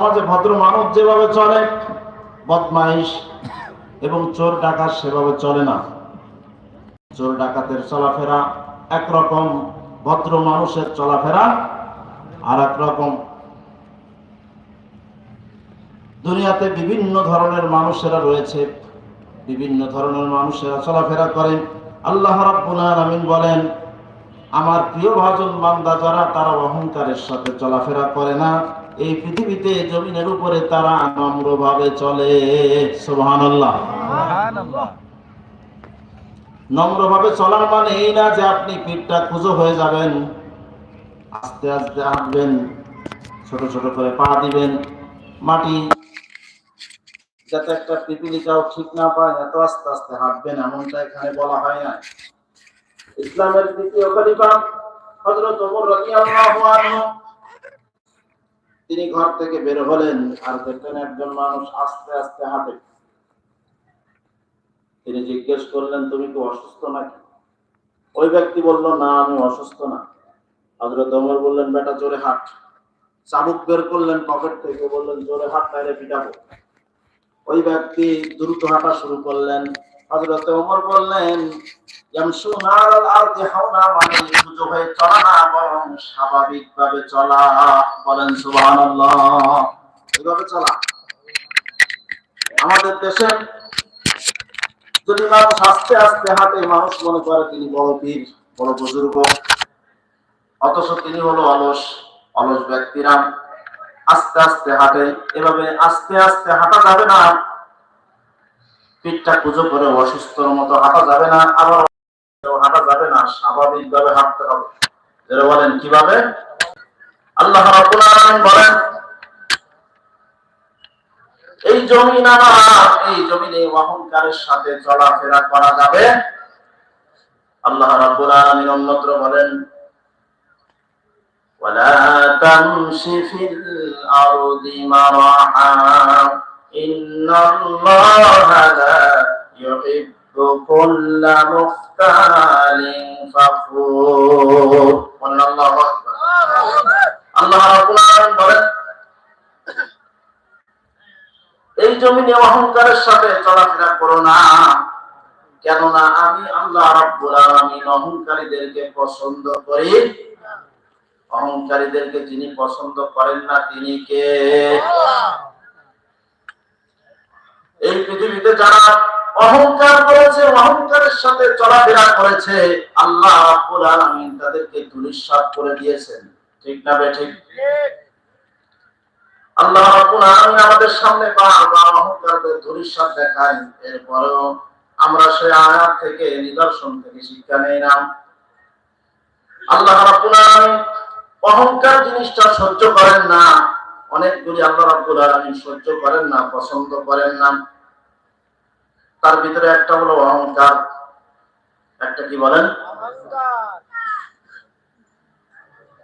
সমাজে ভদ্র মানুষ যেভাবে চলে, বদমাইশ এবং চোর ডাকাত সেভাবে চলে না। চোর ডাকাতের চলাফেরা একরকম, ভদ্র মানুষের চলাফেরা আর এক রকম দুনিয়াতে বিভিন্ন ধরনের মানুষেরা রয়েছে, বিভিন্ন ধরনের মানুষেরা চলাফেরা করেন আল্লাহ রাব্বুল আলামিন বলেন, আমার প্রিয় ভাজন বান্দা যারা, তারা অহংকারের সাথে চলাফেরা করে না। এই পৃথিবীতে জমিনের উপরে তারা নম্রভাবে চলে। সুবহানাল্লাহ। নম্রভাবে চলার মানে এই না যে আপনি পিঠটা খুঁজো হয়ে যাবেন আস্তে আস্তে হাঁটবেন ছোট ছোট করে পা দিবেন মাটি যাতে একটা পিপিলিকাও ঠিক না পায় এত আস্তে আস্তে হাঁটবেন এমনটা এখানে বলা হয় না। ইসলামের দ্বিতীয় খলিফা হযরত ওমর রাদিয়াল্লাহু আনহু তিনি ঘর থেকে বের হলেন আর দেখলেন একজন মানুষ আস্তে আস্তে হাঁটে। তিনি জিজ্ঞেস করলেন, তুমি কি অসুস্থ নাকি? ওই ব্যক্তি বলল, না, আমি অসুস্থ না। হযরত ওমর বললেন, বেটা, জোরে হাঁট। চাবুক বের করলেন পকেট থেকে, বললেন, জোরে হাঁট, তাইলে পিটাবো। ওই ব্যক্তি দ্রুত হাঁটা শুরু করলেন। হযরত ওমর বললেন আরদি হাওনা মানে হয়ে চলা না, বরং স্বাভাবিকভাবে চলা। বলেন, সুবহানাল্লাহ। এভাবে চলা। আমাদের দেশে যদি মানুষ আস্তে আস্তে হাঁটে, মানুষ মনে করে তিনি বড় পীর, বড় বুজুর্গ। অথচ তিনি হলো অলস অলস ব্যক্তিরা আস্তে আস্তে হাঁটে। এভাবে আস্তে আস্তে হাঁটা যাবে না। পিঠটা কুজো করে অসুস্থর মতো হাঁটা যাবে না আবার হাঁটা যাবে না স্বাভাবিক ভাবে হাঁটতে হবে যারা বলেন কিভাবে আল্লাহ রাব্বুল আলামিন বলেন এই জমিন আমার এই জমিনে অহংকারের সাথে চলাফেরা করা যাবে আল্লাহ রাব্বুল আলামিন অন্যত্র বলেন ولا تمش في الأرض مرحا إن الله لا يحب كل مختال فخور قلنا الله أكبر আল্লাহ রাব্বুল আলামিন বলেন এই জমিনে অহংকারের সাথে চলাফেরা করো না কেননা আমি আল্লাহ রাব্বুল আলামিন অহংকারীদেরকে পছন্দ করি অহংকারীদেরকে যিনি পছন্দ করেন না তিনি কে এই পৃথিবীতে যারা অহংকার করেছে, অহংকারের সাথে চলাফেরা করেছে, আল্লাহ তাদেরকে ধূলিসাৎ করে দিয়েছেন। ঠিক না ঠিক? আল্লাহ আমাদের সামনে দেখায়। এরপরেও আমরা সেই আয়াত থেকে, নিদর্শন থেকে শিক্ষা নেই না। আল্লাহ অহংকার জিনিসটা সহ্য করেন না। অনেকগুলি আল্লাহ রাব্বুল আলামিন সহ্য করেন না, পছন্দ করেন না। তার ভিতরে একটা হলো অহংকার, একটা কি বলেন?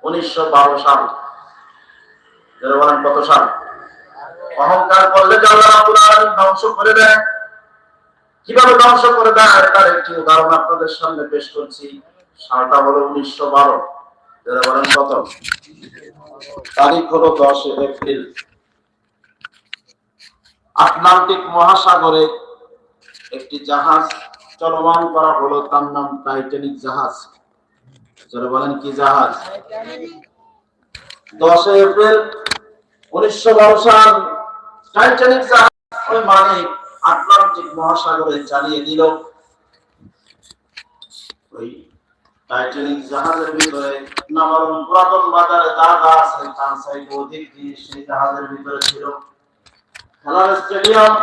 উনিশশো বারো সাল। বলেন কত সাল? অহংকার করলে যে আল্লাহ ধ্বংস করে দেয়। কীভাবে ধ্বংস করে দেয়? তার একটি উদাহরণ আপনাদের সামনে পেশ করছি। সালটা হলো উনিশশো বারো। যারা বলেন কত তারিখ হলো দশ এপ্রিল। আটলান্টিক মহাসাগরে একটি জাহাজ চলমান করা হলো, তার নাম টাইটানিক জাহাজ। যারা বলেন, কি জাহাজ? দশই এপ্রিল উনিশশো বারো সাল টাইটানিক জাহাজ ওই মালিক আটলান্টিক মহাসাগরে চালিয়ে দিল ওই টাইটানিক জাহাজের ভিতরে নামারণ পুরাতন বাজারে জাহাজের ভিতরে খেলার স্টেডিয়াম,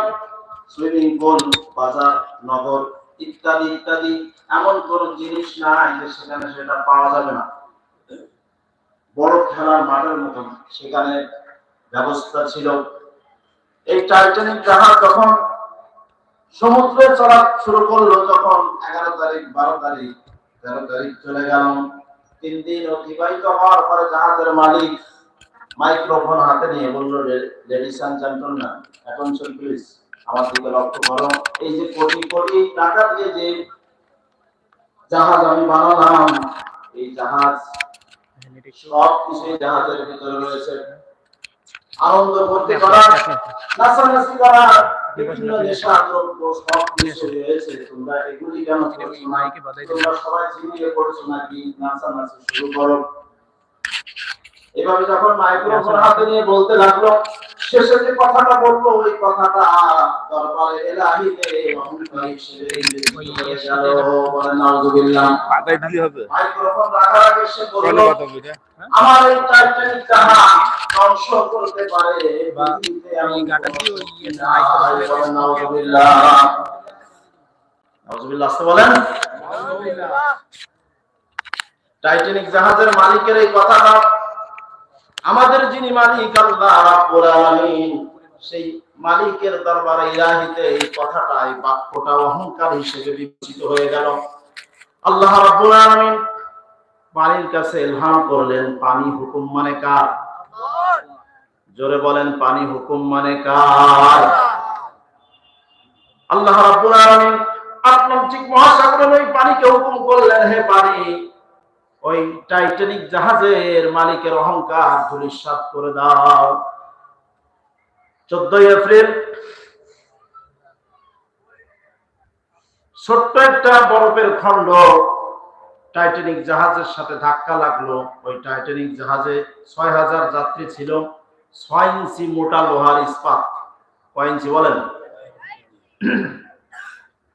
সুইমিং পুল, বাজার, নগর ইত্যাদি ইত্যাদি এমন কোন জিনিস নাই যে সেখানে সেটা পাওয়া যাবে না। বড় খেলার মাঠের মতন সেখানে ব্যবস্থা ছিল। এই টাইটানিক জাহাজ যখন সমুদ্রে চলা শুরু করল, তখন এগারো তারিখ, বারো তারিখ চলে গেল। তিন দিন অতিবাহিত হওয়ার পরে জাহাজের মালিক মাইক্রোফোন হাতে নিয়ে বলল ladies and gentleman attention please আমার দিকে লক্ষ্য করো। এই যে কোটি কোটি টাকা দিয়ে যে জাহাজ আমি বানালাম, এই জাহাজ সব কিছু জাহাজের ভিতরে রয়েছে। আনন্দ করতে করা নাচানাচি করা বিভিন্ন নেশা দ্রব্য সব কিছু রয়েছে তোমরা এগুলি কেন করছ না? তোমরা সবাই ঝিমিয়ে পড়ছো নাকি? নাচানাচি শুরু করো। এভাবে যখন মাইক্রোফোন হাতে নিয়ে বলতে লাগল শেষে যে কথাটা বলল ওই কথাটা দরবারে এলাহিতে অহংকারী হিসেবে হয়ে গেল বলেন নাউজুবিল্লাহ পাতায় দিলে হবে মাইক্রোফোন রাখার আগে সে বলল আমার এই টাইটানিক জাহাজ ধ্বংস করতে পারে বা পৃথিবীতে এমন গাটা দিয়ে ওই শক্তি নাই। নাই। বলেন নাউজুবিল্লাহ নাউজুবিল্লাহ আসতে বলেন টাইটানিক জাহাজের মালিকের এই কথাটা আমাদের যিনি মালিক সেই মালিকের দরবারে ইলাহিতে এই কথাটা, এই বাক্যটা অহংকার হিসেবে বিবেচিত হয়ে গেল। আল্লাহ রাব্বুল আলামিন পানির কাছে ইলহাম করলেন, পানি হুকুম মানে কার? জোরে বলেন, পানি হুকুম মানে কার? আল্লাহ রাব্বুল আলামিন আটলান্টিক মহাসাগরের ওই পানিকে হুকুম করলেন, হে পানি ওই টাইটানিক জাহাজের মালিকের অহংকার ধুলিস্বাদ করে দাও। চোদ্দই এপ্রিল, ছোট্ট একটা বরফের খন্ড টাইটানিক জাহাজের সাথে ধাক্কা লাগল। ওই টাইটানিক জাহাজে ছয় হাজার যাত্রী ছিল, ছয় ইঞ্চি মোটা লোহার ইস্পাত। কয় ইঞ্চি বলেন?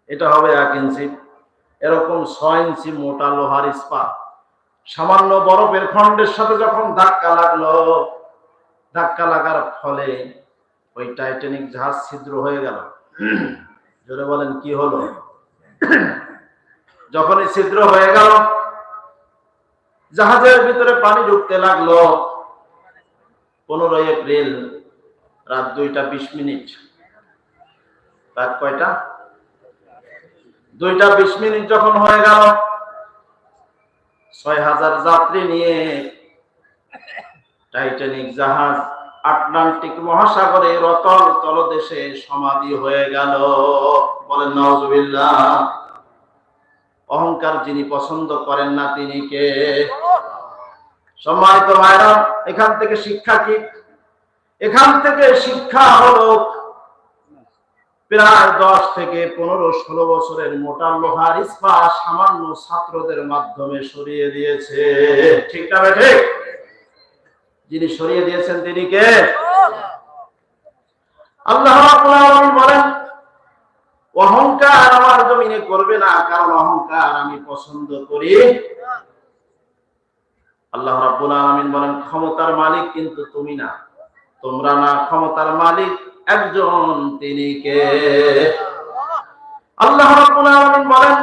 এটা হবে এক ইঞ্চি। এরকম ছয় ইঞ্চি মোটা লোহার ইস্পাত। সামান্য বরফের খণ্ডের সাথে যখন ধাক্কা লাগল, ধাক্কা লাগার ফলে ওই টাইটানিক জাহাজ ছিদ্র হয়ে গেল। জোরে বলেন, কি হলো? যখনই ছিদ্র হয়ে গেল, জাহাজের ভিতরে পানি ঢুকতে লাগল। পনেরোই এপ্রিল, রাত দুইটা বিশ মিনিট। রাত কয়টা? দুইটা বিশ মিনিট যখন হয়ে গেল ছয় হাজার যাত্রী নিয়ে টাইটানিক জাহাজ আটলান্টিক মহাসাগরে রতল তলদেশে সমাধি হয়ে গেল। বলেন নজবিল্লাহ অহংকার যিনি পছন্দ করেন না, তিনি কে? সম্মানিত ভাইরা, এখান থেকে শিক্ষা কি? এখান থেকে শিক্ষা হলো প্রায় দশ থেকে পনেরো ষোলো বছরের মোটা লোহার ইস্পাত সামান্য ছাত্রদের মাধ্যমে সরিয়ে দিয়েছে। ঠিক না ঠিক? যিনি সরিয়ে দিয়েছেন তিনি কে? আল্লাহ বলেন, অহংকার আমার জমিনে করবে না, কারণ অহংকার আমি পছন্দ করি। আল্লাহ রাব্বুল আলামিন বলেন, ক্ষমতার মালিক কিন্তু তুমি না। তোমরা না ক্ষমতার মালিক একজন তিনি কে আল্লাহ রাব্বুল আলামিন বলেন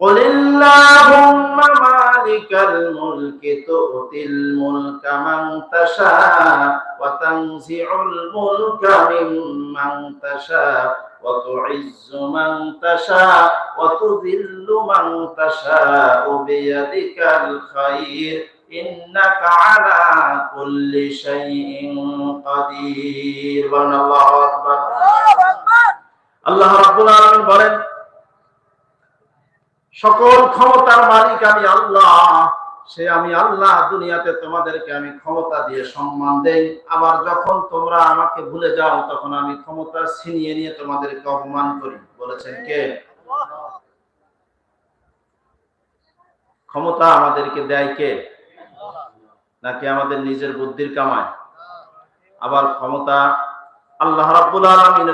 قل اللهم مالك الملك تؤتي الملك من تشاء وتنزع الملك ممن تشاء وتعز من تشاء وتذل من تشاء بيدك الخير إنك على كل شيء قدير بل الله أكبر الله رب العالمين বলেন সকল ক্ষমতার মালিক আমি আল্লাহ সে আমি আল্লাহ দুনিয়াতে তোমাদেরকে আমি ক্ষমতা দিয়ে সম্মান দেই আবার যখন তোমরা আমাকে ভুলে যাও তখন আমি ক্ষমতা ছিনিয়ে নিয়ে তোমাদেরকে অপমান করি বলেছেন কে ক্ষমতা আমাদেরকে দেয় কে নাকি আমাদের নিজের বুদ্ধির কামায়? আবার ক্ষমতা আল্লাহ রাব্বুল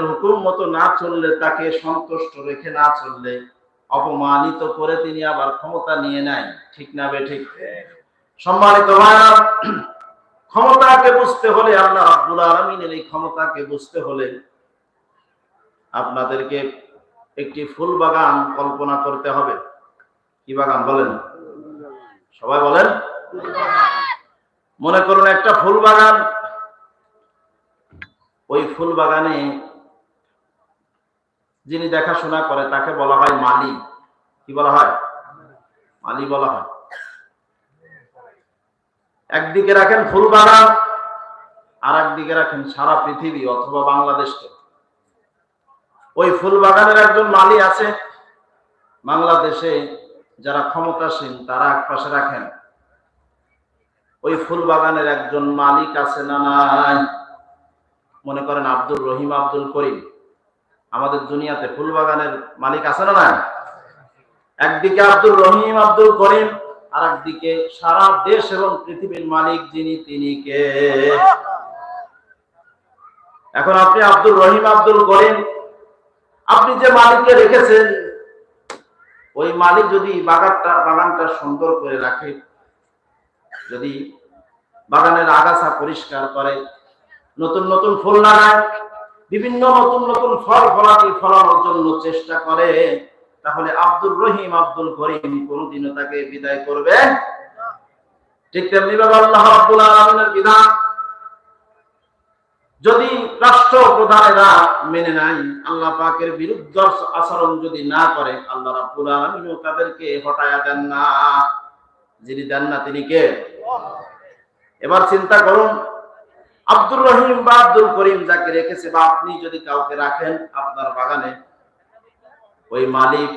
হুকুম মতো না চললে, তাকে সন্তুষ্ট রেখে না চললে অপমানিত করে তিনি আবার ক্ষমতা নিয়ে নেয়। ঠিক না বে ঠিক? সম্মানিত ক্ষমতাকে বুঝতে হলে, আল্লাহ রাব্বুল আলামিনের এই ক্ষমতাকে বুঝতে হলে আপনাদেরকে একটি ফুল বাগান কল্পনা করতে হবে। কি বাগান বলেন? সবাই বলেন? মনে করুন একটা ফুল বাগান ওই ফুল বাগানে যিনি দেখাশোনা করে, তাকে বলা হয় মালি। কি বলা হয়? মালি বলা হয়। একদিকে রাখেন ফুল বাগান আর একদিকে রাখেন সারা পৃথিবী অথবা বাংলাদেশকে। ওই ফুল বাগানের একজন মালি আছে। বাংলাদেশে যারা ক্ষমতাসীন, তারা এক পাশে রাখেন ওই ফুল বাগানের একজন মালিক আছে না নাই? মনে করেন আব্দুর রহিম আব্দুল করিম। আমাদের দুনিয়াতে ফুল বাগানের মালিক আছে না নাই? একদিকে আব্দুর রহিম আব্দুল করিম আর একদিকে সারা দেশ এবং পৃথিবীর মালিক যিনি, তিনি কে? এখন আপনি আব্দুল রহিম আব্দুল করিম, আপনি যে মালিককে রেখেছেন, ওই মালিক যদি বাগানটা বাগানটা সুন্দর করে রাখে যদি বাগানের আগাছা পরিষ্কার করে, নতুন নতুন ফুল লাগায়, বিভিন্ন নতুন নতুন ফল ফলাটি ফলানোর জন্য চেষ্টা করে, তাহলে আব্দুর রহিম আব্দুল করিম কোনদিনও তাকে বিদায় করবে ঠিক তেমনি ভাবে বিধান, যদি রাষ্ট্র প্রধানেরা মেনে নাই আল্লাহ পাকের বিরুদ্ধে আচরণ যদি না করে, আল্লাহ রাব্বুল আলামিনও তাদেরকে হটায়া দেন না। যিনি দেন না, তিনি কে? এবার চিন্তা করুন, আব্দুর রহিম বা আব্দুল করিম যাকে রেখেছে বা আপনি যদি কাউকে রাখেন আপনার বাগানে, ওই মালিক,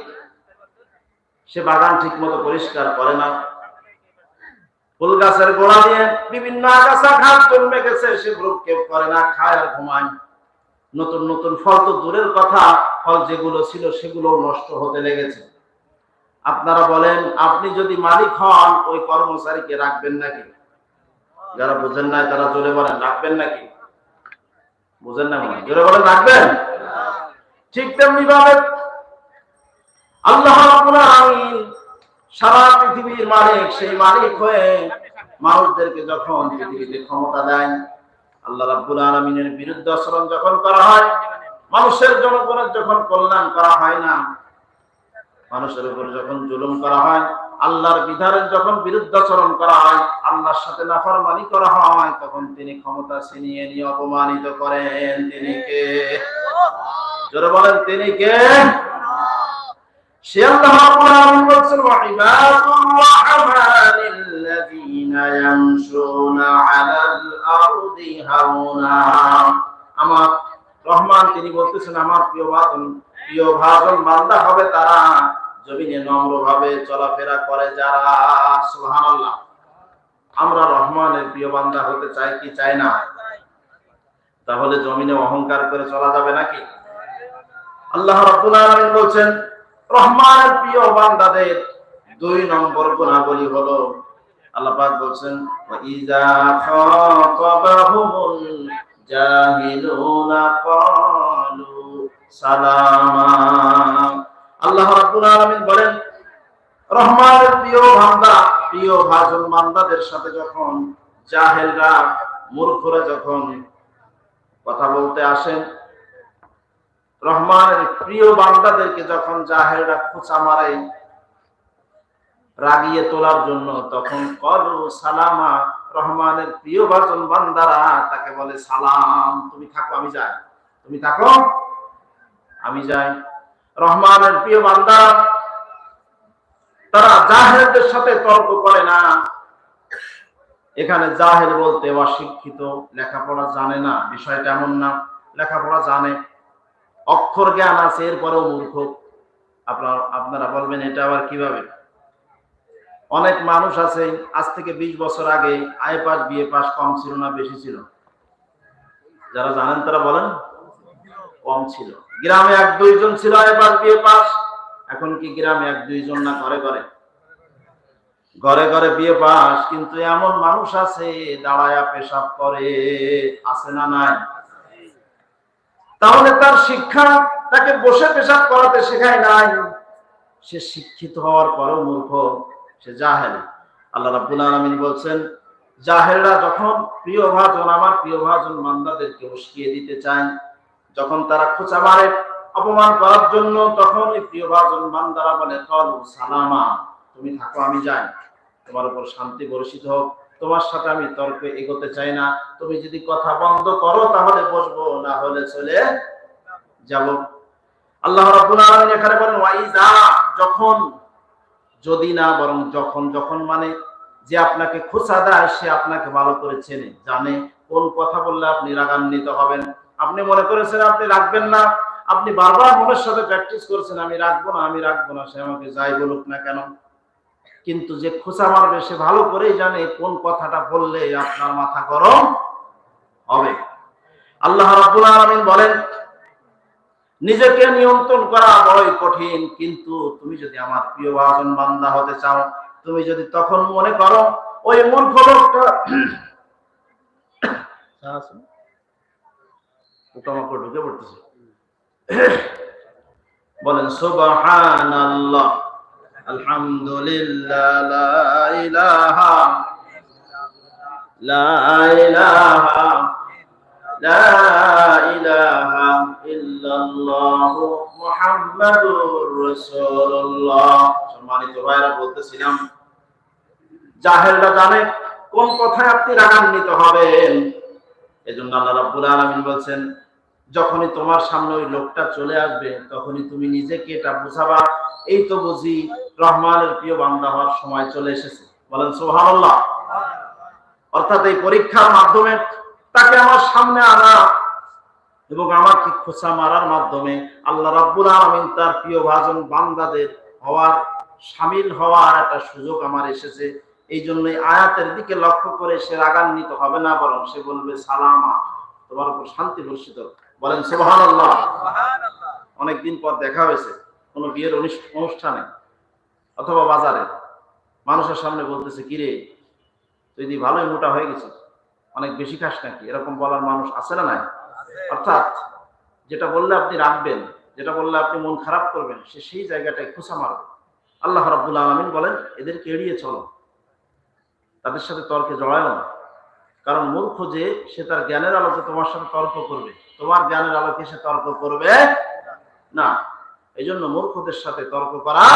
সে বাগান ঠিক মতো পরিষ্কার করে না। ফুল গাছের গোড়া দিয়ে বিভিন্ন আগাছা ঘাস জন্মে গেছে সেগুলো কেউ করে না, খায় আর ঘুমায়। নতুন নতুন ফল তো দূরের কথা, ফল যেগুলো ছিল সেগুলো নষ্ট হতে লেগেছে। আপনারা বলেন, আপনি যদি মালিক হন, ওই কর্মচারীকে রাখবেন নাকি? যারা বুঝেন না তারা জোরে বলেন, রাখবেন নাকি? বুঝেন না মনে? জোরে বলেন, রাখবেন? ঠিক তেমনি ভাবে আল্লাহ সারা পৃথিবীর মালিক, সেই মালিক হয়ে মানুষদেরকে যখন পৃথিবীতে ক্ষমতা দেন, আল্লাহ রাব্বুল আলামিনের বিরুদ্ধে আচরণ যখন করা হয়, মানুষের জনগণের যখন কল্যাণ করা হয় না মানুষের উপর যখন জুলুম করা হয়, আল্লাহর বিধানের যখন বিরুদ্ধাচরণ করা হয়, আল্লাহর সাথে নাফরমানি করা হয়, তখন তিনি ক্ষমতা ছিনিয়ে নিয়ে অপমানিত করেন। তিনি কে? জোরে বলেন, তিনি কে? সে আল্লাহ রাব্বুল বলছেন আমার রহমান, তিনি বলতেছেন, আমার প্রিয় ভাজন প্রিয় ভাজন বান্দা হবে তারা। জমিনে নম্র ভাবে চলাফেরা করে যারা, সুবহানাল্লাহ। আমরা রহমানের প্রিয় বান্দা হতে চাই কি চাই না? তাহলে জমিনে অহংকার করে চলা যাবে নাকি? আল্লাহ রাব্বুল আলামিন রহমানের প্রিয় বান্দাদের দুই নম্বর গুণাবলী হলো, আল্লাহ বলছেন ক্বালু সালামা আল্লাহ রাব্বুল আলামিন বলেন, রহমানের প্রিয় বান্দা, প্রিয় ভাজন বান্দাদের সাথে যখন জাহেলরা, মূর্খরা যখন কথা বলতে আসেন, রহমানের প্রিয় বান্দাদেরকে যখন জাহেলরা খোঁচা মারে, রাগিয়ে তোলার জন্য, তখন করু সালামা, রহমানের প্রিয় ভাজন বান্দারা তাকে বলে, সালাম, তুমি থাকো, আমি যাই। তুমি থাকো? আমি যাই। রহমানের প্রিয় বান্দারা তারা জাহেলদের সাথে তর্ক করে না। এখানে জাহেল বলতে অশিক্ষিত, লেখাপড়া জানে না, বিষয়টা এমন না, লেখাপড়া জানে। অক্ষর জ্ঞান আছে, এরপরেও মূর্খ। আপনার, আপনারা বলবেন, এটা আবার কীভাবে? অনেক মানুষ আছে, আজ থেকে বিশ বছর আগে আই পাস বিএ পাস, কম ছিল না, বেশি ছিল? যারা জানেন তারা বলেন, কম ছিল। গ্রামে এক দুইজন ছিল পাস বিএ পাস। এখন কি গ্রামে এক দুইজন না ঘরে ঘরে? ঘরে ঘরে বিয়ে পাস, কিন্তু এমন মানুষ আছে, দাঁড়ায়া পেশাব করে। আছে না নাই? তাহলে তার শিক্ষা, তাকে বসে পেশাব করাতে শেখায় নাই। সে শিক্ষিত হওয়ার পরেও মূর্খ, সে জাহেল। আল্লাহ রাব্বুল আলামিন বলছেন, জাহেলরা যখন প্রিয় ভাজন, আমার প্রিয় ভাজন মান্দাদেরকে উস্কিয়ে দিতে চায় যখন তারা খোঁচা মারে অপমান করার জন্য, তখন প্রিয় ভাজন মান্দারা বলে কল সালামা, তুমি থাকো, আমি যাই। তোমার উপর শান্তি বর্ষিত হোক। তোমার সাথে আমি তর্কে এগোতে চাই না। তুমি যদি কথা বন্ধ করো, তাহলে বসবো, না হলে চলে যাব। আল্লাহ রাব্বুল আলামিন এখানে বলেন ওয়াইজা যখন, যদি না, বরং যখন যখন মানে যে আপনাকে খোঁচা দেয়, সে আপনাকে ভালো করে চেনে, জানে। কোন কথা বললে আপনি রাগান্বিত হবেন? আপনি মনে করেছেন আপনি রাখবেন না, আপনি বারবার মনের সাথে প্র্যাকটিস করছেন, আমি রাখব না, আমি রাখব না, সে আমাকে যাই বলুক না কেন? কিন্তু যে খোঁচা মারবে, সে ভালো করেই জানে কোন কথাটা বললে আপনার মাথা গরম হবে। আল্লাহ রাব্বুল আলামিন বলেন, নিজেকে নিয়ন্ত্রণ করা বড়ই কঠিন, কিন্তু তুমি যদি আমার প্রিয় ভাজন বান্দা হতে চাও, তুমি যদি তখন মনে করো, ওই মূর্খ লোকটা ঢুকে পড়তেছে। বলেন, সুবহানাল্লাহ, আলহামদুলিল্লাহ, লা ইলাহা লা ইলাহা লা ইলাহা ইল্লাল্লাহ মুহাম্মাদুর রাসূলুল্লাহ। বলতেছিলাম, জাহেলরা জানে কোন কথায় আপনি রাগান্বিত হবেন। এজন্য আল্লাহ রাব্বুল আলামিন বলছেন যখনই তোমার সামনে ওই লোকটা চলে আসবে, তখনই তুমি নিজেকে এটা বুঝাবা। এই তো বুঝি রহমানের প্রিয় বান্দা হওয়ার সময় চলে এসেছে। বলেন, সুবহানাল্লাহ। অর্থাৎ এই পরীক্ষার মাধ্যমে তাকে আমার সামনে আনা এবং আমাকে খোঁচা মারার মাধ্যমে আল্লাহ রাব্বুল আলামিন তার প্রিয় ভাজন বান্দাদের হওয়ার, সামিল হওয়ার একটা সুযোগ আমার এসেছে। এই জন্য আয়াতের দিকে লক্ষ্য করে সে রাগান্বিত হবে না, বরং সে বলবে, সালামা তোমার উপর শান্তি বর্ষিত বলেন সুবহানাল্লাহ। অনেকদিন পর দেখা হয়েছে কোনো বিয়ের অনুষ্ঠানে অথবা বাজারে। মানুষের সামনে বলতেছে কিরে তুই দি ভালোই মোটা হয়ে গেছিস। অনেক বেশি খাস নাকি? এরকম বলার মানুষ আছে না নাই? অর্থাৎ যেটা বললে আপনি রাখবেন যেটা বললে আপনি মন খারাপ করবেন সে সেই জায়গাটায় খোঁচা মারবে। আল্লাহ রাব্বুল আলামিন বলেন এদেরকে এড়িয়ে চলো। তাদের সাথে তর্কে জড়ায় না। কারণ মূর্খ যে, সে তার জ্ঞানের আলোকে তোমার সাথে তর্ক করবে। তোমার জ্ঞানের আলোকে সে তর্ক করবে না। এই জন্য মূর্খদের সাথে তর্ক করা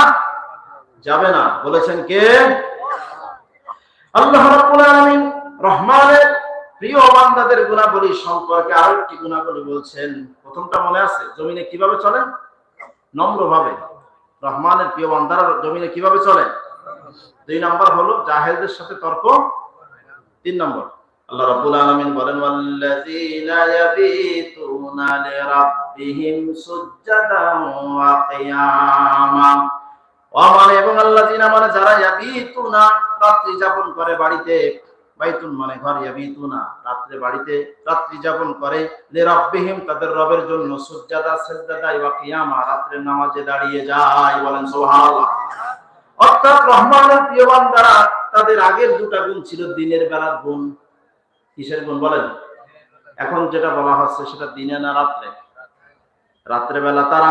যাবে না। বলেছেন কে? সম্পর্কে বলছেন। প্রথমটা মনে আছে? জমিনে কীভাবে চলে? রহমানের প্রিয় জমিনে কীভাবে দুই নাম্বার হলো জাহেলদের সাথে তর্ক। তিন নম্বর আল্লাহ রাব্বুল আলামিন বলেন ইয়াবিতুনা লিরাব্বিহিম সুজ্জাদান ওয়া কিয়ামা। ওয়ামান এবং আল্লাযীনা মানে যারা ইয়াবিতুনা রাত্রি যাপন করে বাড়িতে বাইতুন মানে ঘর ইয়াবিতুনা রাত্রে বাড়িতে, রাত্রি যাপন করে লিরাব্বিহিম তাদের রবের জন্য সুজ্জাদা সিজদা ওয়া কিয়ামা রাত্রে নামাজে দাঁড়িয়ে যায় বলেন সুবহানাল্লাহ। অর্থাৎ রহমানের প্রিয় বান্দারা তাদের আগের দুটা গুণ ছিল দিনের বেলার গুণ। কিসের গুণ বলেন? এখন যেটা বলা হচ্ছে সেটা দিনে না রাত্রে? রাত্রে বেলা তারা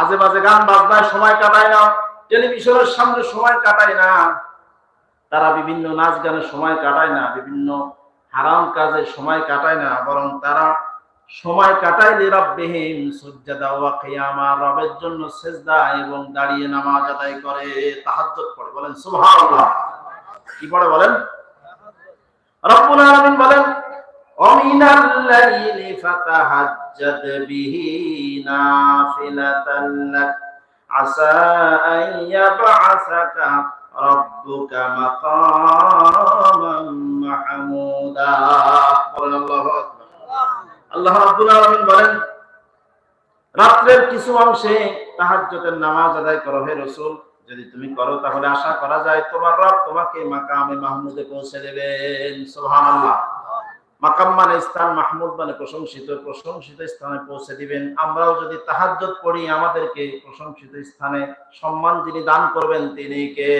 আজে বাজে গান বাজনায় সময় কাটায় না, টেলিভিশনের সামনে সময় কাটায় না। তারা বিভিন্ন নাচ গানের সময় কাটায় না, বিভিন্ন হারাম কাজে সময় কাটায় না, বরং তারা সময় কাটায় লিরাব্বিহিম সুজদা ওয়া কিয়ামা রবের জন্য সেজদা এবং দাঁড়িয়ে নামাজ আদায় করে, তাহাজ্জুদ পড়ে। বলেন সুবহানাল্লাহ। কি পড়ে বলেন? রব্বুল আলামিন বলেন ফাতাহাজ্জাদ বিহি নাফিলাতান লাক, আসা আন ইয়াবআসাকা রাব্বুকা মাকামান মাহমুদা। আল্লাহু আকবার। আল্লাহ আলামিন বলেন, রাত্রের কিছু অংশে তাহাজ্জুদের নামাজ আদায় করো হে রাসূল যদি তুমি করো, তাহলে আশা করা যায় তোমার রব তোমাকে মাকামে মাহমুদে পৌঁছে দেবেন। সোহানাল্লাহ মাকাম মানে স্থান, মাহমুদ মানে প্রশংসিত। প্রশংসিত স্থানে পৌঁছে দিবেন। আমরাও যদি তাহাজ পড়ি, আমাদেরকে প্রশংসিত স্থানে সম্মান যিনি দান করবেন তিনি কে?